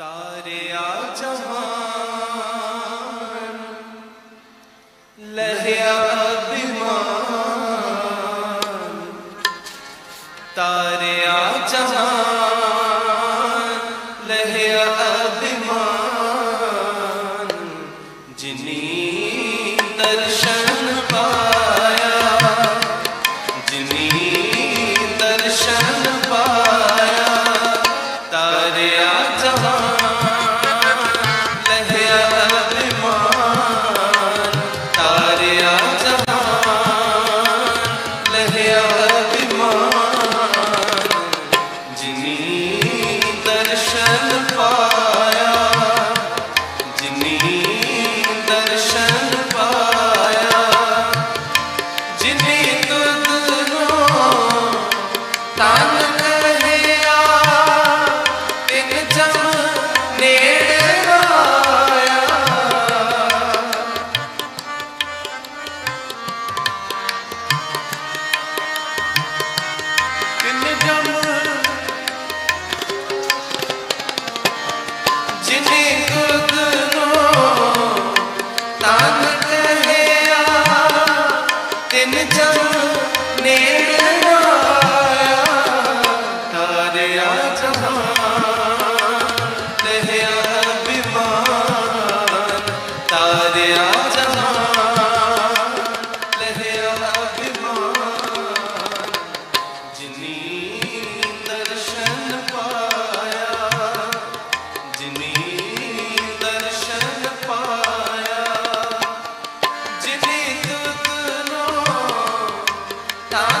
ਤਾਰਿਆ ਜਹਾਨ ਲਹਿਆ ਅਭਿਮਾਨ। ਤਾਰਿਆ ਜਹਾਨ। நேரம் ta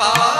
吧。